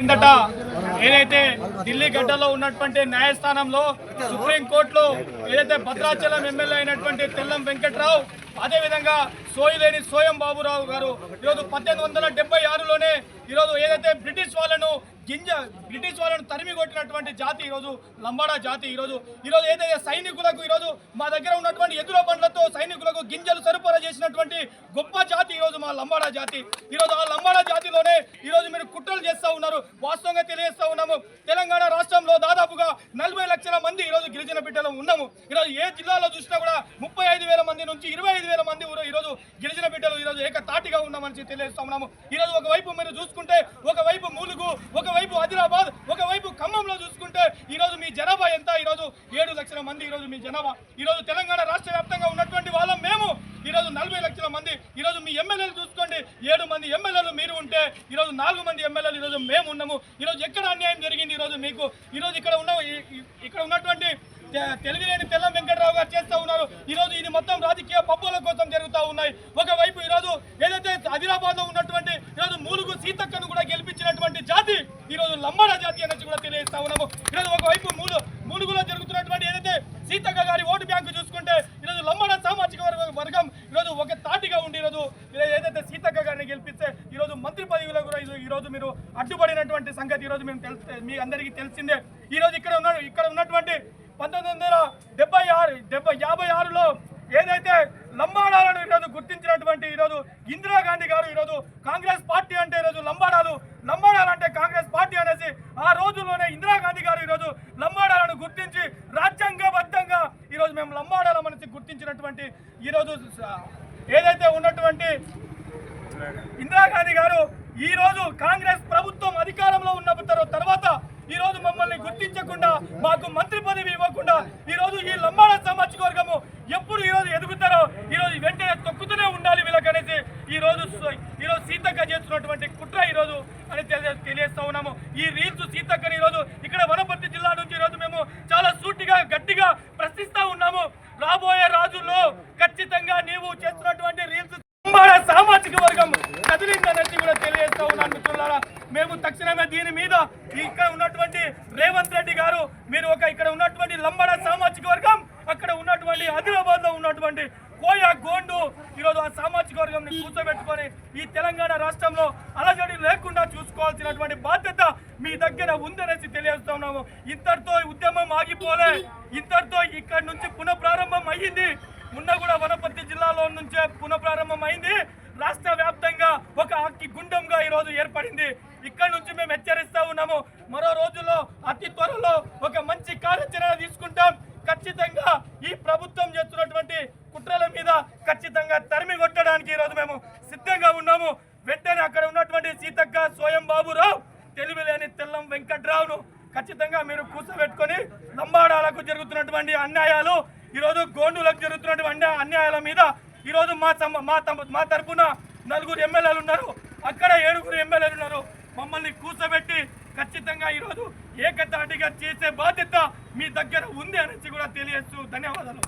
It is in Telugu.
కిందట ఏదైతే ఢిల్లీ గడ్డలో ఉన్నటువంటి న్యాయస్థానంలో సుప్రీంకోర్టులో ఏదైతే భద్రాచలం ఎమ్మెల్యే అయినటువంటి తెల్లం వెంకట్రావు అదేవిధంగా సోయిలేని సోయం బాబురావు గారు ఈరోజు పద్దెనిమిది వందల డెబ్బై ఆరులోనే ఈరోజు ఏదైతే బ్రిటిష్ వాళ్ళను గింజ బ్రిటిష్ వాళ్ళను తరిమి కొట్టినటువంటి జాతి ఈరోజు లంబాడా జాతి ఈరోజు ఈరోజు ఏదైతే సైనికులకు ఈరోజు మా దగ్గర ఉన్నటువంటి ఎదురు బండ్లతో సైనికులకు గింజలు సరఫరా చేసినటువంటి గొప్ప జాతి మా లంబాడా జాతి. ఈరోజు ఆ లంబాడా జాతిలోనే ఈరోజు మీరు కుట్రలు చేస్తూ ఉన్నారు. వాస్తవంగా తెలియజేస్తా ఉన్నాము. తెలంగాణ రాష్ట్రంలో దాదాపుగా నలభై లక్షల మంది ఈరోజు గిరిజన బిడ్డలు ఉన్నాము. ఈరోజు ఏ జిల్లాలో చూసినా కూడా ముప్పై ఐదు వేల మంది నుంచి ఇరవై ఐదు వేల మంది ఈరోజు గిరిజన బిడ్డలు ఈరోజు ఏకతాటిగా ఉన్నామని తెలియజేస్తా ఉన్నాము. ఈరోజు ఒకవైపు మీరు చూసుకుంటే ఒకవైపు మూలుగు ఒకవైపు ఆదిలాబాద్ ఒకవైపు ఖమ్మంలో చూసుకుంటే ఈరోజు మీ జనాభా ఎంత? ఈరోజు ఏడు లక్షల మంది ఈరోజు మీ జనాభా. ఈరోజు తెలంగాణ రాష్ట్ర వ్యాప్తంగా ఉన్నటువంటి వాళ్ళం మేము. ఈరోజు నలభై ఈరోజు మీ ఎమ్మెల్యేలు చూసుకోండి. ఏడు మంది ఎమ్మెల్యేలు మీరు ఉంటే ఈరోజు నాలుగు మంది ఎమ్మెల్యేలు ఈరోజు మేము ఉన్నాము. ఈరోజు ఎక్కడ అన్యాయం జరిగింది ఈరోజు మీకు? ఈరోజు ఇక్కడ ఉన్న ఇక్కడ ఉన్నటువంటి తెలివిలేని తెల్ల వెంకటరావు గారు చేస్తూ ఉన్నారు. ఈరోజు ఇది మొత్తం రాజకీయ పబ్బుల కోసం జరుగుతూ ఉన్నాయి. ఒకవైపు ఈరోజు ఏదైతే ఆదిలాబాద్లో ఉన్నటువంటి ఈరోజు మూలుగు సీతక్కను కూడా గెలిపించినటువంటి జాతి ఈరోజు లంబాడ జాతి అనేది కూడా తెలియజేస్తా ఉన్నాము. ఈరోజు ఒకవైపు మూలు మూలుగులో జరుగుతున్నటువంటి ఏదైతే సీతక్క గారి ఓటు బ్యాంకు చూసుకుంటే ఈరోజు లంబాడా సామాజిక వర్గ- వర్గం ఈరోజు ఒక తాటిగా ఉండి ఈరోజు ఈరోజు ఏదైతే సీతక్క గారిని గెలిపిస్తే ఈరోజు మంత్రి పదవిలో కూడా ఈరోజు- ఈరోజు మీరు అడ్డుపడినటువంటి సంగతి ఈరోజు మేము తెలుసు మీ అందరికీ తెలిసిందే ఈరోజు ఇక్కడ ఉన్న ఇక్కడ ఉన్నటువంటి పంతొమ్మిది వందల డెబ్బై ఆరు డెబ్బై యాభై ఆరులో ఏదైతే లంబాడాలను ఈరోజు గుర్తించినటువంటి ఈరోజు ఇందిరాగాంధీ గారు ఈరోజు కాంగ్రెస్ పార్టీ అంటే ఈరోజు లంబాడాలు లంబాడాలు అంటే కాంగ్రెస్ పార్టీ అనేసి ఆ రోజుల్లోనే ఇందిరాగాంధీ గారు ఈరోజు లంబాడాలను గుర్తించి రాజ్యాంగబద్ధంగా ఈరోజు మేము లంబాడాల మనసి గుర్తించినటువంటి ఈరోజు ఏదైతే ఉన్నటువంటి ఇందిరాగాంధీ గారు ఈ రోజు కాంగ్రెస్ ప్రభుత్వం అధికారంలో ఉన్న తర్వాత ఈ రోజు మమ్మల్ని గుర్తించకుండా మాకు మంత్రి పదవి ఇవ్వకుండా ఈ రోజు ఈ లంబాడ సామాజిక వర్గము ఎప్పుడు ఈ రోజు ఎదుగుతారో ఈ రోజు వెంటనే తొక్కుతూనే ఉండాలి వీళ్ళకనేసి ఈ రోజు ఈ రోజు సీతక్క చేస్తున్నటువంటి కుట్ర ఈ రోజు అని తెలియజేస్తా ఉన్నాము. ఈ రీల్స్ సీతక్కని ఈ రోజు ఇక్కడ వనపర్తి జిల్లా నుంచి ఈ రోజు మేము చాలా సూటిగా గట్టిగా ప్రశ్నిస్తా ఉన్నాము రాబోయే రోజుల్లో ఖచ్చితంగా నీవు చేస్తున్నటువంటి రీల్స్ లంబాడ సామాజిక వర్గం కదిలిందనేసి కూడా తెలియజేస్తా ఉన్నాను మిత్రులారా మేము తక్షణమే దీని మీద ఇక్కడ ఉన్నటువంటి రేవంత్ రెడ్డి గారు మీరు ఒక ఇక్కడ ఉన్నటువంటి లంబడ సామాజిక వర్గం అక్కడ ఉన్నటువంటి ఆదిలాబాద్లో ఉన్నటువంటి కోయా గోండు ఈరోజు ఆ సామాజిక వర్గం కూర్చోబెట్టుకొని ఈ తెలంగాణ రాష్ట్రంలో అలజడి లేకుండా చూసుకోవాల్సినటువంటి బాధ్యత మీ దగ్గర ఉందనేసి తెలియజేస్తున్నాము ఇంతటితో ఉద్యమం ఆగిపోలే. ఇంతటితో ఇక్కడ నుంచి పునఃప్రారంభం అయ్యింది. మొన్న కూడా వనపర్తి జిల్లాలో నుంచే పునఃప్రారంభం అయింది. రాష్ట్ర వ్యాప్తంగా ఒక అక్కి గుండంగా ఈ రోజు ఏర్పడింది ఇక్కడ నుంచి మేము హెచ్చరిస్తా ఉన్నాము మరో రోజుల్లో అతి త్వరలో ఒక మంచి కార్యాచరణ తీసుకుంటాం ఖచ్చితంగా ఈ ప్రభుత్వం చేస్తున్నటువంటి కుట్రల మీద ఖచ్చితంగా తరిమి కొట్టడానికి ఈ రోజు మేము సిద్ధంగా ఉన్నాము. వెంటనే అక్కడ ఉన్నటువంటి సీతక్క స్వయం బాబురావు తెలివిలేని తెల్లం వెంకట్రావును ఖచ్చితంగా మీరు కూర్చోబెట్టుకొని లంబాడాలకు జరుగుతున్నటువంటి అన్యాయాలు ఈరోజు గోండులకు జరుగుతున్నటువంటి అన్యాయాల మీద ఈరోజు మా మా తమ- మా తరపున నలుగురు ఎమ్మెల్యేలు ఉన్నారు. అక్కడ ఏడుగురు ఎమ్మెల్యేలు ఉన్నారు. మమ్మల్ని కూర్చోబెట్టి ఖచ్చితంగా ఈరోజు ఏకతాటిగా చేసే బాధ్యత మీ దగ్గర ఉంది అనేసి కూడా తెలియచ్చు ధన్యవాదాలు.